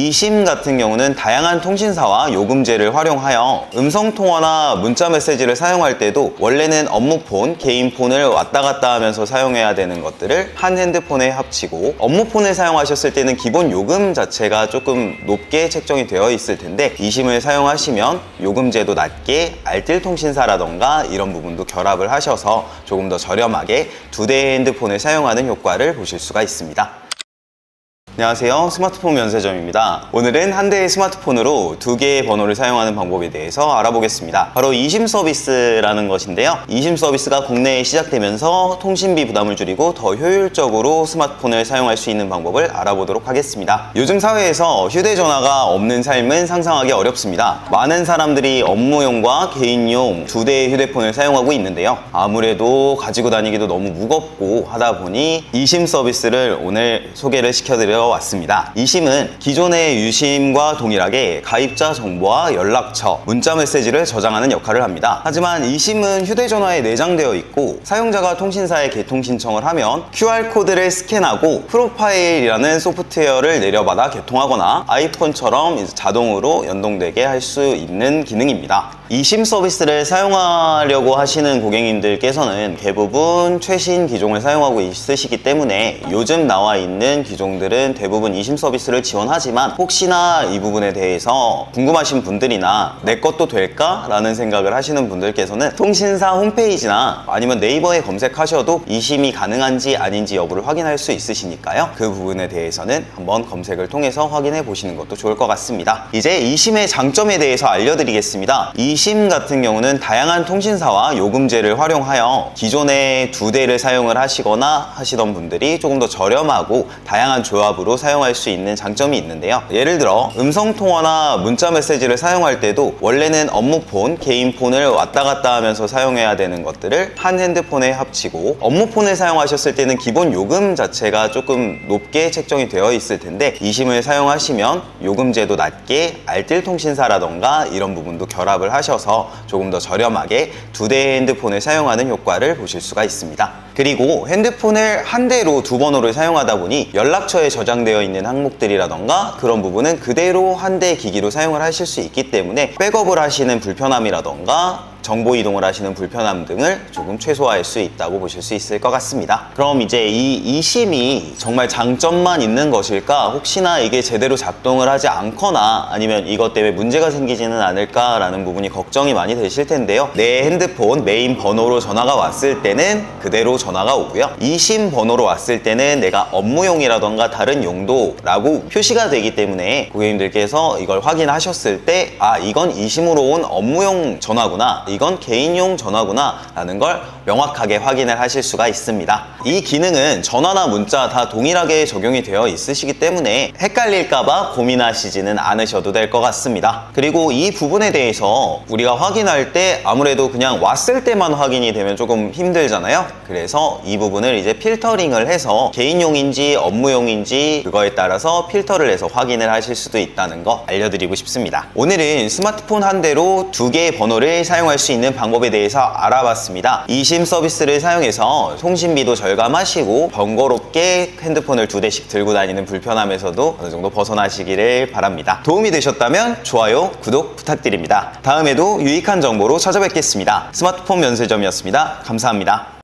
이심 같은 경우는 다양한 통신사와 요금제를 활용하여 음성통화나 문자 메시지를 사용할 때도 원래는 업무폰, 개인폰을 왔다 갔다 하면서 사용해야 되는 것들을 한 핸드폰에 합치고 업무폰을 사용하셨을 때는 기본 요금 자체가 조금 높게 책정이 되어 있을 텐데 이심을 사용하시면 요금제도 낮게 알뜰 통신사라던가 이런 부분도 결합을 하셔서 조금 더 저렴하게 두 대의 핸드폰을 사용하는 효과를 보실 수가 있습니다. 안녕하세요. 스마트폰 면세점입니다. 오늘은 한 대의 스마트폰으로 두 개의 번호를 사용하는 방법에 대해서 알아보겠습니다. 바로 이심 서비스라는 것인데요. 이심 서비스가 국내에 시작되면서 통신비 부담을 줄이고 더 효율적으로 스마트폰을 사용할 수 있는 방법을 알아보도록 하겠습니다. 요즘 사회에서 휴대전화가 없는 삶은 상상하기 어렵습니다. 많은 사람들이 업무용과 개인용 두 대의 휴대폰을 사용하고 있는데요. 아무래도 가지고 다니기도 너무 무겁고 하다 보니 이심 서비스를 오늘 소개를 시켜드려 왔습니다. 이심은 기존의 유심과 동일하게 가입자 정보와 연락처, 문자 메시지를 저장하는 역할을 합니다. 하지만 이심은 휴대전화에 내장되어 있고 사용자가 통신사에 개통 신청을 하면 QR코드를 스캔하고 프로파일이라는 소프트웨어를 내려받아 개통하거나 아이폰처럼 자동으로 연동되게 할 수 있는 기능입니다. 이심 서비스를 사용하려고 하시는 고객님들께서는 대부분 최신 기종을 사용하고 있으시기 때문에 요즘 나와 있는 기종들은 대부분 이심 서비스를 지원하지만 혹시나 이 부분에 대해서 궁금하신 분들이나 내 것도 될까? 라는 생각을 하시는 분들께서는 통신사 홈페이지나 아니면 네이버에 검색하셔도 이심이 가능한지 아닌지 여부를 확인할 수 있으시니까요. 그 부분에 대해서는 한번 검색을 통해서 확인해 보시는 것도 좋을 것 같습니다. 이제 이심의 장점에 대해서 알려드리겠습니다. 이심 같은 경우는 다양한 통신사와 요금제를 활용하여 기존에 두 대를 사용을 하시거나 하시던 분들이 조금 더 저렴하고 다양한 조합으로 사용할 수 있는 장점이 있는데요. 예를 들어 음성 통화나 문자 메시지를 사용할 때도 원래는 업무폰, 개인폰을 왔다 갔다 하면서 사용해야 되는 것들을 한 핸드폰에 합치고 업무폰을 사용하셨을 때는 기본 요금 자체가 조금 높게 책정이 되어 있을 텐데 이심을 사용하시면 요금제도 낮게 알뜰 통신사라던가 이런 부분도 결합을 하셔서 조금 더 저렴하게 두 대의 핸드폰을 사용하는 효과를 보실 수가 있습니다. 그리고 핸드폰을 한 대로 두 번호를 사용하다 보니 연락처에 저장되어 있는 항목들이라던가 그런 부분은 그대로 한 대 기기로 사용을 하실 수 있기 때문에 백업을 하시는 불편함이라던가 정보 이동을 하시는 불편함 등을 조금 최소화할 수 있다고 보실 수 있을 것 같습니다. 그럼 이제 이 이심이 정말 장점만 있는 것일까? 혹시나 이게 제대로 작동을 하지 않거나 아니면 이것 때문에 문제가 생기지는 않을까라는 부분이 걱정이 많이 되실 텐데요. 내 핸드폰 메인 번호로 전화가 왔을 때는 그대로 전화가 오고요. 이심 번호로 왔을 때는 내가 업무용이라던가 다른 용도라고 표시가 되기 때문에 고객님들께서 이걸 확인하셨을 때 아 이건 이심으로 온 업무용 전화구나 이건 개인용 전화구나 라는 걸 명확하게 확인을 하실 수가 있습니다. 이 기능은 전화나 문자 다 동일하게 적용이 되어 있으시기 때문에 헷갈릴까봐 고민하시지는 않으셔도 될 것 같습니다. 그리고 이 부분에 대해서 우리가 확인할 때 아무래도 그냥 왔을 때만 확인이 되면 조금 힘들잖아요. 그래서 이 부분을 이제 필터링을 해서 개인용인지 업무용인지 그거에 따라서 필터를 해서 확인을 하실 수도 있다는 거 알려드리고 싶습니다. 오늘은 스마트폰 한 대로 두 개의 번호를 사용할 수 있는 방법에 대해서 알아봤습니다. 이심 서비스를 사용해서 통신비도 절감하시고 번거롭게 핸드폰을 두 대씩 들고 다니는 불편함에서도 어느 정도 벗어나시기를 바랍니다. 도움이 되셨다면 좋아요, 구독 부탁드립니다. 다음에도 유익한 정보로 찾아뵙겠습니다. 스마트폰 면세점이었습니다. 감사합니다.